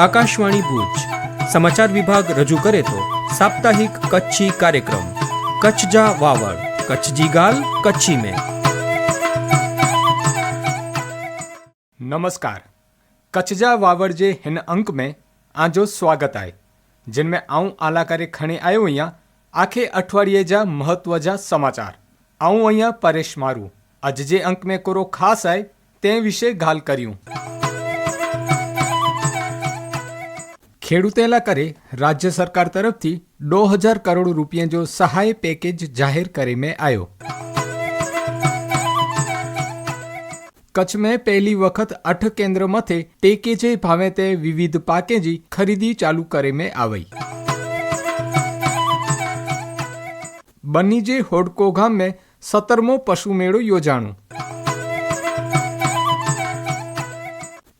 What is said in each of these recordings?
આકાશવાણી ભુજ સમાચાર વિભાગ રજૂ કરે તો સાપ્તાહિક કચ્છી કાર્યક્રમ કચ્છ જા વાવડ કચ્છજી ગાલ કચ્છી में नमस्कार कचजा वावड़ जे हिन अंक में आजो स्वागत आहे जिन में आऊं आला करे खणी आयो आहियां आखे अठवाड़िए जा महत्व जा समाचार आऊं आहियां परेश मारू अॼु जे अंक में कोरो ख़ासि आहे તે વિશે ગાલ કર્યું ખેડૂતેલા કરે, રાજ્ય સરકાર તરફથી દો હજાર કરોડ રૂપિયા જો સહાય પેકેજ જાહેર કરી મેં આવ્યો કચ્છ में પહેલી વખત અઠ કેન્દ્ર મથે ટેકે જે ભાવે તે વિવિધ પાકેજી ખરીદી ચાલુ કરી મેં આવી. બની જે હોડકો ગામ में સત્તરમો પશુ મેળો યોજાણું.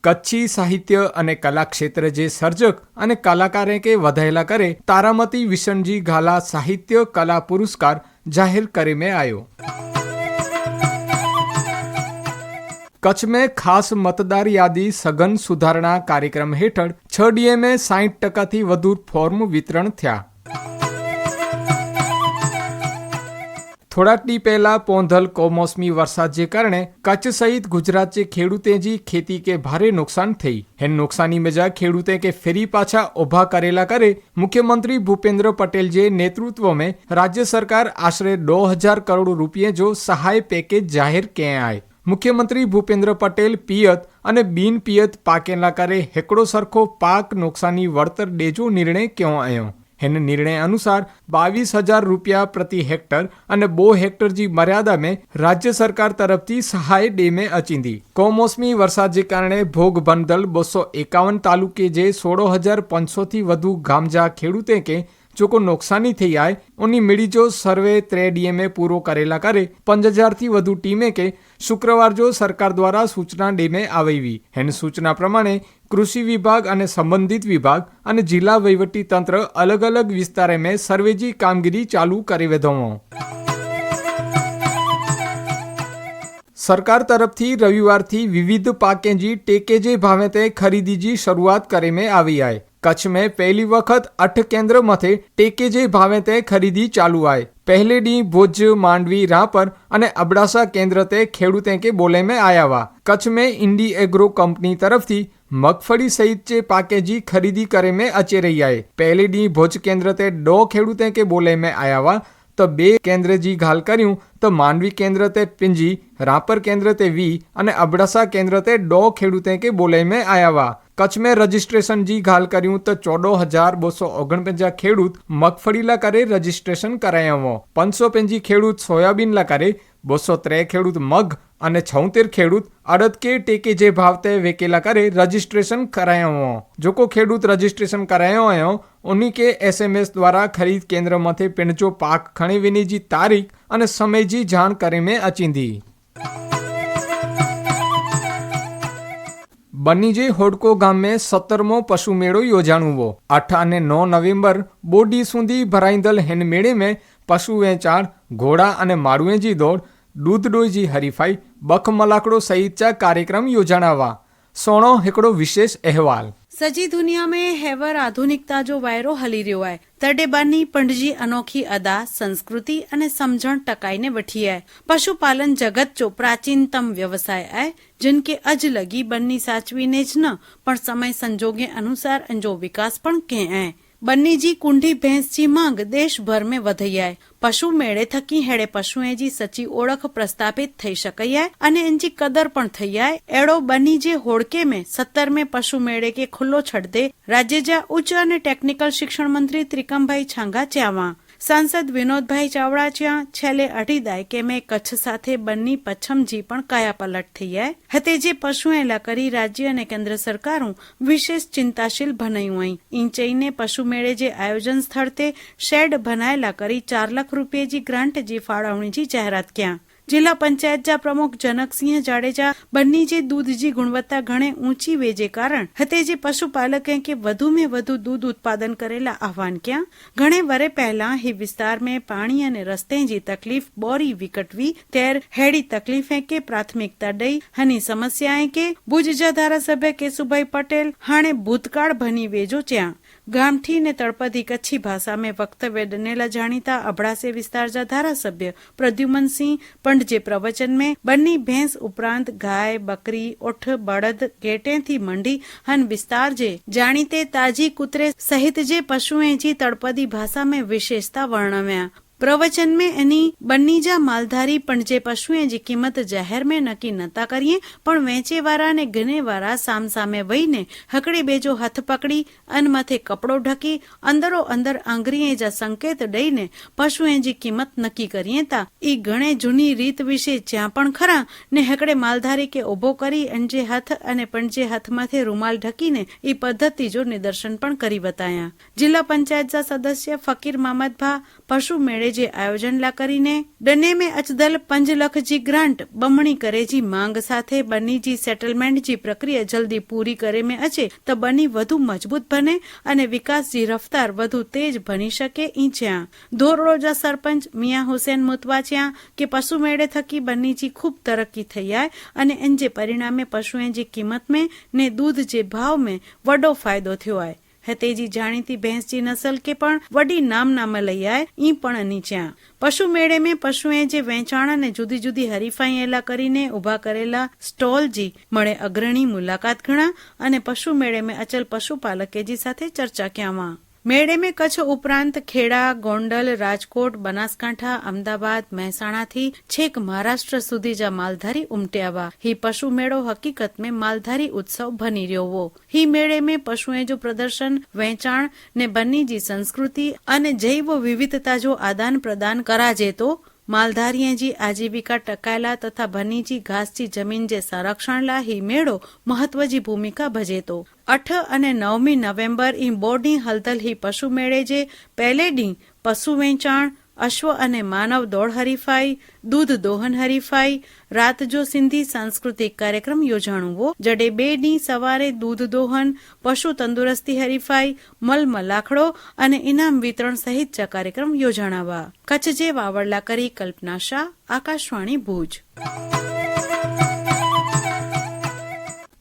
કચ્છી સાહિત્ય અને કલા ક્ષેત્ર જે સર્જક અને કલાકારે કે વધાયેલા કરે, તારામતી વિશનજી ગાલા સાહિત્ય કલા પુરસ્કાર જાહેર કરે મેં આવ્યો કચ્છ મેં ખાસ મતદાર યાદી સઘન સુધારણા કાર્યક્રમ હેઠળ છ ડીએમએ સાહીઠ ટકાથી વધુ ફોર્મ વિતરણ થયા. થોડાક દી પહેલા પોંધલ કમોસમી વરસાદ જે કારણે કચ્છ સહિત ગુજરાત જે ખેડૂતે જી ખેતી કે ભારે નુકસાન થઈ. હેન નુકસાની મજા ખેડૂતે કે ફેરી પાછા ઊભા કરેલા કરે મુખ્યમંત્રી ભૂપેન્દ્ર પટેલ જે નેતૃત્વ में રાજ્ય સરકાર આશરે દો હજાર કરોડ રૂપિયા જો સહાય પેકેજ જાહેર ક્યાં આય. મુખ્યમંત્રી ભૂપેન્દ્ર પટેલ, પિયત અને બિન પિયત પાકેલા કરે હેકડો સરખો પાક નુકસાની વળતર ડેજો નિર્ણય ક્યો આયો? હેન નિર્ણય અનુસાર બાવીસ હજાર રૂપિયા પ્રતિ હેક્ટર અને બો હેક્ટર જી મર્યાદા મેં રાજ્ય સરકાર તરફથી સહાય ડેમે અચીંદી. કમોસમી વરસાદને કારણે ભોગ બંદલ બસો એકાવન તાલુકે જે સોળ હજાર પાંચસોથી વધુ ગામજા ખેડૂતે કે જોકો નુકસાની થઈ આય ઉની મિડી જો સર્વે ત્રે ડીએમએ પૂરો કરેલા કરે પંચ હજારથી વધુ ટીમે કે શુક્રવાર જો સરકાર દ્વારા સૂચના ડેમે આવેવી. હેન સૂચના પ્રમાણે, કૃષિ વિભાગ અને સંબંધિત વિભાગ અને જિલ્લા વહીવટી તંત્ર અલગ અલગ વિસ્તારે મેં સર્વેજી કામગીરી ચાલુ કરી વેધો સરકાર તરફથી રવિવારથી વિવિધ પાકેજી ટેકેજે ભાવે તે ખરીદીજી શરૂઆત કરી મેં આવી આય. કચ્છ में પહેલી વખત અઠ કેન્દ્ર મથે ટેકેજે ભાવે તે ખરીદી ચાલુ આય પહેલે ડી ભુજ માંડવી રાપર અને અબડાસા કેન્દ્ર તે ખેડૂતે કે બોલે में આયા વા કચ્છ में इंडी एग्रो कंपनी તરફથી મગફળી સહિત જે પાકેજી ખરીદી કરે મેં અચે રહી આય પહેલે ડી ભુજ કેન્દ્ર તે ડો ખેડૂતે કે બોલે में આયા વા તો બે કેન્દ્ર જી ઘાલ કર્યું, તો માંડવી કેન્દ્ર તે પિંજી, રાપર કેન્દ્ર તે વી અને અબડાસા કેન્દ્ર તે ડો ખેડૂતે કે બોલે में આયાવા. કચ્છ में રજિસ્ટ્રેશન જી ઘાલ કર્યું, તો ચૌદ હજાર બસો ઓગણપંજા ખેડૂત મગફળીલા કરે રજિસ્ટ્રેશન કરાયો પાંચસો પેંજી ખેડૂત સોયાબીનલા કરે, બસો ત્રે ખેડૂત મગ અને છોતેર ખેડૂત અડદ કે ટેકે જે ભાવતે વેકેલા કરે રજિસ્ટ્રેશન કરાયો જોકો ખેડૂત રજિસ્ટ્રેશન કરાયો આયો ઉની કે એસએમએસ દ્વારા ખરીદ કેન્દ્રમાંથી પિંડજો પાક ખણીવીની જી તારીખ અને સમયજી જાણ કરે મેં અચીંદી બનીજે હોડકો ગામે સત્તરમો પશુ મેળો યોજાણુવો આઠ અને નવ નવેમ્બર બોડી સુધી ભરાઈંદલ હેન મેળે में પશુ વેચાણ ઘોડા અને માળુએજી દોડ દૂધ ડોઈજી હરીફાઈ બખ મલાકડો સહિતના કાર્યક્રમ યોજાણાવા સોણો हिकिड़ो વિશેષ અહેવાલ सॼी दुनिया में हैवर आधुनिकता जो वायरो हली रहियो आहे तॾहिं बनी पंडिजी अनोखी अदा संस्कृति અને સમજણ ટકાઈને વઠી आहे પશુપાલન જગત જો પ્રાચીનતમ વ્યવસાય आहे जिनके अज लगी बन्नी साचवीने ज न पण समय संजोगे अनुसार अंजो विकास पण कं आहे બન્નીજી કુંઢી ભેંસજી માંગ દેશભર મેં વધૈયાય. પશુ મેળે થકી હેડે પશુએજી સચી ઓળખ પ્રસ્થાપિત થઈ શકૈયાય અને એનજી કદર પણ થૈયાય. એડો બની જે હોડકે મેં સત્તર મે પશુ મેળે કે ખુલ્લો છડ દે. રાજ્યજા ઉચ્ચ અને ટેકનિકલ શિક્ષણ મંત્રી ત્રિકમભાઈ છાંગા ચ્યાવા સાંસદ વિનોદભાઈ ચાવડા જ્યાં છેલ્લે અઢી દાયકે મેં કચ્છ સાથે બંની પચ્છમજી પણ કાયા પલટ થઈ જાય. હતે જે પશુએલા કરી રાજ્ય અને કેન્દ્ર સરકારું વિશેષ ચિંતાશીલ ભનાયું અહીં. ઇંચઈને પશુ મેળે જે આયોજન સ્થળ તે શેડ ભનાયેલા કરી ચાર લાખ રૂપિયે જી ગ્રાન્ટ જી ફાળવણીજી જાહેરાત ક્યાં. જિલ્લા પંચાયતજા પ્રમુખ જનકસિંહ જાડેજા બંને જે દૂધજી ગુણવત્તા ઘણે ઊંચી વેજે કારણ હતે જે પશુપાલકે કે વધુ મેં વધુ દૂધ ઉત્પાદન કરેલા આહવાન ક્યાં? ઘણે વરે પહેલા હી વિસ્તાર મેં પાણી અને રસ્તે જી તકલીફ બોરી વિકટવી તેર હેડી તકલીફે કે પ્રાથમિકતા દઈ. હની સમસ્યાએ કે ભુજજા ધારાસભ્ય કેશુભાઈ પટેલ હાણે ભૂતકાળ ભની વેજો ચ્યાં ગામઠી ને તળપદી કચ્છી ભાષા મેં વક્તવ્ય ડનેલા જાણીતા અબડાસે વિસ્તારજા ધારાસભ્ય પ્રદ્યુમનસિંહ પણ જે પ્રવચન में भैंस ભેંસ ઉપરાંત ગાય, બકરી, ઉઠ, બળદ थी મંડી હન વિસ્તાર જે જાણીતે તાજી કૂતરે સહિત જે પશુએ જી તળપદી ભાષા में વિશેષતા વર્ણવ્યા. પ્રવચન में એની બંનીજા માલધારી પણ જે પશુએ જે કિંમત જાહેર મેં નક્કી નતા કરીએ પણ વેચેવાળા ને ગનેવાળા સામસામે વહીને હકડી બેજો હાથ પકડી અન માથે કપડો ઢકી અંદરો અંદર આંગરીએ જા સંકેત દઈને પશુએ જે કિંમત નક્કી કરીએ તા ઈ ઘણે જૂની રીત વિશે જ્યાં પણ ખરા ને હકડે માલધારી કે ઊભો કરી અંજે હાથ અને પણજે હાથમાંથી રૂમાલ ઢકીને ઈ પદ્ધતિ જો નિદર્શન પણ કરી બતાયા જિલ્લા પંચાયતના સદસ્ય ફકીર મામદભા પશુ મેળે કોલેજે આયોજનલા કરીને ડનેમે અચદલ પંજ લખજી ગ્રાન્ટ બમણી કરેજી માંગ સાથે બનીજી સેટલમેન્ટજી પ્રક્રિયા જલ્દી પૂરી કરે મે અચે તો બની વધુ મજબૂત બને અને વિકાસજી રફતાર વધુ તેજ બની શકે ઈ જ્યાં ધોરડોજા સરપંચ મિયા હુસેન મુતવા જ્યાં કે પશુ મેળે થકી બનીજી ખૂબ તરક્કી થઈ જાય અને એન જે પરિણામે પશુએ જે કિંમત મેં ને દૂધ જે ભાવ મેં વડો ફાયદો થયો આય. હતેજી જાણીતી ભેંસજી નસલ કે પણ વડી નામનામાં લઈ આય ઈ પણ નીચ્યા. પશુ મેળે મેં પશુએ જે વેચાણ અને જુદી જુદી હરીફાઈ એલા કરીને ઊભા કરેલા સ્ટોલજી મળે અગ્રણી મુલાકાત ગણા અને પશુ મેળે મેં અચલ પશુપાલકેજી સાથે ચર્ચા ક્યામાં. મેળે મેં કચ્છ ઉપરાંત ખેડા, ગોંડલ, રાજકોટ, બનાસકાંઠા, અમદાવાદ, મહેસાણાથી છેક મહારાષ્ટ્ર સુધી જા માલધારી ઉમટ્યાવા હી પશુ મેળો હકીકત में માલધારી ઉત્સવ બની રહ્યો હો મેળે में પશુએ જો પ્રદર્શન, વેચાણ ને બની જી સંસ્કૃતિ અને જૈવ વિવિધતા જો આદાન પ્રદાન કરાજે તો માલધારીએ જી આજીવિકા ટકાયેલા તથા ભનીજી ઘાસજી જમીન જે સંરક્ષણ લા હી મેળો મહત્વજી ભૂમિકા ભજેતો અઠ અને નવમી નવેમ્બર ઈ બોર્ડની હલદલ હી પશુ મેળે જે પહેલે ડી પશુ વેચાણ અશ્વ અને માનવ દોડ હરીફાઈ, દૂધ દોહન હરીફાઈ, રાત જો સિંધી સાંસ્કૃતિક કાર્યક્રમ યોજાણવો. જડે બે ની સવારે દૂધ દોહન, પશુ તંદુરસ્તી હરીફાઈ મલ મલાખડો અને ઇનામ વિતરણ સહિત કાર્યક્રમ યોજાણાવા. કચ્છ જે વાવડલા કરી કલ્પના શાહ, આકાશવાણી ભુજ.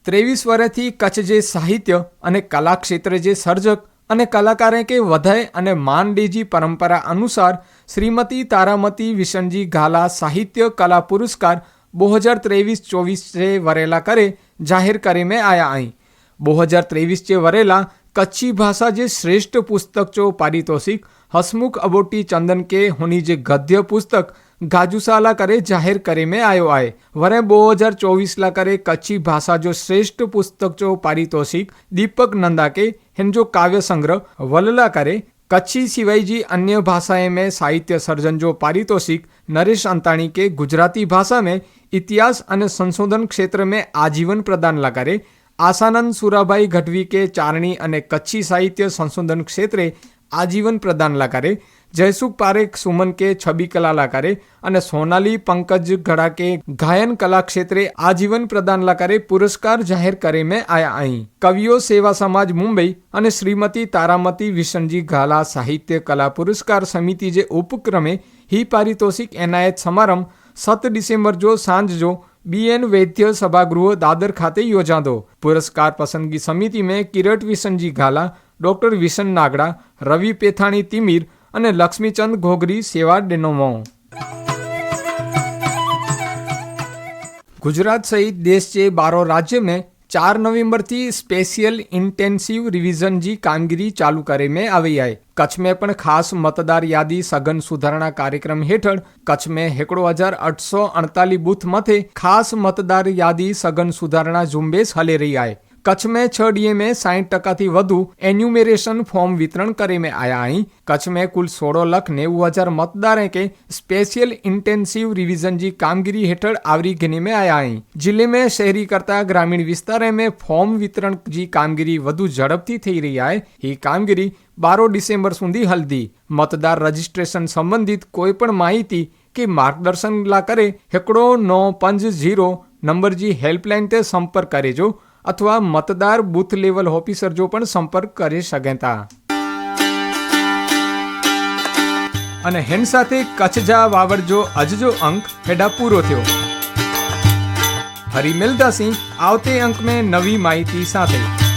ત્રેવીસ વર્ષથી કચ્છ જે સાહિત્ય અને કલા ક્ષેત્રે જે સર્જક અને કલાકારે કે વધાય અને માનડીજી પરંપરા અનુસાર શ્રીમતી તારામતી વિશનજી ગાલા સાહિત્ય કલા પુરસ્કાર બે હજાર ત્રેવીસ ચોવીસ વરેલા કરે જાહેર કરે મેં આયા અહીં બે હજાર ત્રેવીસ જે વરેલા કચ્છી ભાષા જે શ્રેષ્ઠ પુસ્તક જો પારિતોષિક હસમુખ અબોટી ચંદન કે હોની જે ગદ્ય પુસ્તક ગાજુસાલા કરે જાહેર करे में आयो आहे वरे ॿ हज़ार चोवीस ला करे कच्छी भाषा जो श्रेष्ठ पुस्तक जो पारितोषिक दीपक नंदा खे हिन जो काव्य संग्रह वलला करे कच्छी सिवाय जी अन्य भाषाएं में साहित्य सर्जन जो पारितोषिक नरेश अंताणी खे गुजराती भाषा में इतिहास अने संशोधन क्षेत्र में आजीवन प्रदान ला करे આસાનંદ સુરાભાઈ ગઢવી કે ચારણી અને કચ્છી સાહિત્ય સંશોધન ક્ષેત્રે આજીવન પ્રદાન લાકારે જયસુખ પારેખ, સુમન કે છબી કલા લા કરે અને સોનાલી પંકજ ઘડાકે ગાયન કલા ક્ષેત્રે આજીવન પ્રદાન લાકારે પુરસ્કાર જાહેર કરે મેં આયા અહીં કવિઓ સેવા સમાજ મુંબઈ અને શ્રીમતી તારામતી વિશનજી ઘાલા સાહિત્ય કલા પુરસ્કાર સમિતિ જે ઉપક્રમે હી પારિતોષિક એનાયત સમારંભ સત ડિસેમ્બર જો સાંજ જો બીએન વૈદ્ય સભાગૃહ દાદર ખાતે યોજાતો પુરસ્કાર પસંદગી સમિતિ में કિરટ વિશનજી ઘાલા, ડોક્ટર વિશન નાગડા, રવિ પેથાણી તિમીર અને લક્ષ્મીચંદ ઘોઘરી સેવા ડેનોમો गुजरात सहित देश जे बारह राज्य में ચાર નવેમ્બરથી સ્પેશિયલ ઇન્ટેન્સિવ રિવિઝનજી કામગીરી ચાલુ કરે મેં આવી आहे કચ્છ में પણ ખાસ મતદાર યાદી સઘન સુધારણા કાર્યક્રમ હેઠળ કચ્છ में हिकिड़ो हज़ार अठ सौ अड़तालीह बूथ मथे ખાસ મતદાર યાદી સઘન સુધારણા ઝુંબેશ હલી રહી आहे કચ્છ મેં છ ડીએમએ સાહીઠ ટકાથી વધુ એન્યુમેરેશન ફોર્મ વિતરણ કરે મેં આયા અહીં. કચ્છ મેં કુલ સોળો લાખ નેવું હજાર मतदार हैं के स्पेशल इंटेंसिव रिवीजन जी कामगिरी हेठळ आवरी घेने में आया है जिले में शहरी करता ग्रामीण विस्तार में फॉर्म वितरण जी कामगिरी વધુ ઝડપથી થઈ રહી છે ही કામગીરી બારો ડિસેમ્બર સુધી હલ્દી. મતદાર રજિસ્ટ્રેશન સંબંધિત કોઈ પણ માહિતી કે માર્ગદર્શન લા કરે, હેકડો નો પંજ ઝીરો નંબર જી હેલ્પલાઇન તે સંપર્ક કરજો અથવા મતદાર બૂથ લેવલ ઓફિસર જો પણ સંપર્ક કરી શકે અને હેન સાથે કચ્છ જા વાવડજો અજજો અંક હેડા પૂરો થયો. ફરી મિલતા સિંહ આવતે અંક મેં નવી માહિતી સાથે.